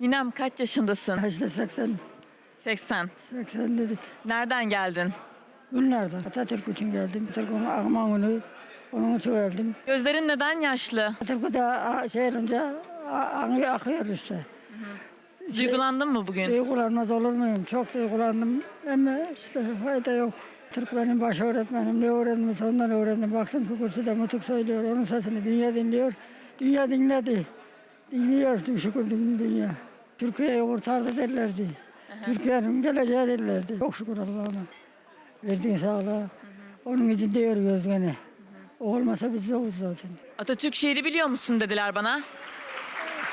Ninem kaç yaşındasın? İşte 80, 80. 80 dedik. Nereden geldin? Günlerden Atatürk için geldim. Atatürk'ün günü. Onun için geldim. Gözlerin neden yaşlı? Atatürk'ü de şey önce anı akıyor işte. Duygulandın mı bugün? Duygulanmaz olur muyum? Çok duygulandım. Ama işte fayda yok. Türk benim baş öğretmenim. Ne öğrendim ondan öğrendim. Baktım ki kürsüde mutluluk söylüyor. Onun sesini dünya dinliyor. Dünya dinledi. Dinliyor şükür dün- dünya. Türkiye'yi kurtardı derlerdi. Türkiye'nin geleceği derlerdi. Çok şükür Allah'ına. Verdiğin sağlığa. Onun için de yürüyoruz gene. O olmasa biz yokuz zaten. Atatürk şiiri biliyor musun dediler bana.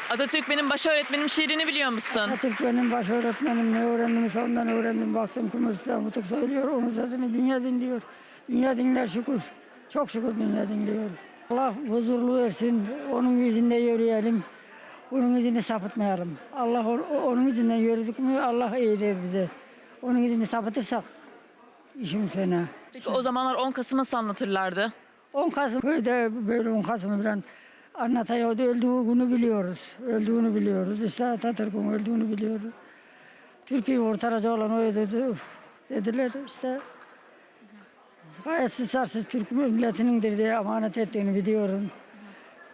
Atatürk benim baş öğretmenim şiirini biliyor musun? Atatürk benim baş öğretmenim. Ne öğrendim ondan öğrendim. Baktım Mustafa Mutluk söylüyor. Onun sesini dünya dinliyor. Dünya dinler şükür. Çok şükür dünya dinliyor. Allah huzurlu versin. Onun izinde yürüyelim. Onun izini sapıtmayalım. Allah onun izinden yürüdük mü Allah iyi der bize. Onun izini sapıtırsak işimiz fena. Peki o zamanlar 10 Kasım'ı nasıl anlatırlardı? 10 Kasım köyde böyle 10 Kasım'ı falan anlatıyordu. Öldüğü günü biliyoruz. Öldüğünü biliyoruz. İşte Atatürk'ün öldüğünü biliyoruz. Türkiye'yi kurtarıcı olan o dedi. Dediler işte. Gayetsiz sarsız Türk milletinindir diye emanet ettiğini biliyorum.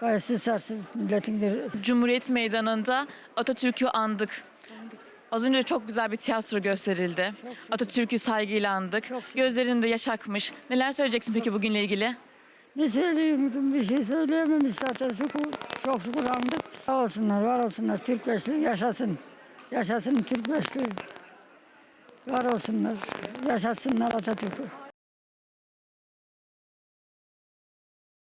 Gayetsiz sarsız milletindir. Cumhuriyet Meydanı'nda Atatürk'ü andık. Az önce çok güzel bir tiyatro gösterildi. Atatürk'ü saygıyla andık. Gözlerinde yaş akmış. Neler söyleyeceksin peki bugünle ilgili? Ne söyleyeyim bir şey söyleyemem zaten şükür, çok şükür andık. Sağ olsunlar, var olsunlar. Türk gençliği yaşasın. Yaşasın Türk gençliği. Var olsunlar. Yaşasınlar Atatürk'ü.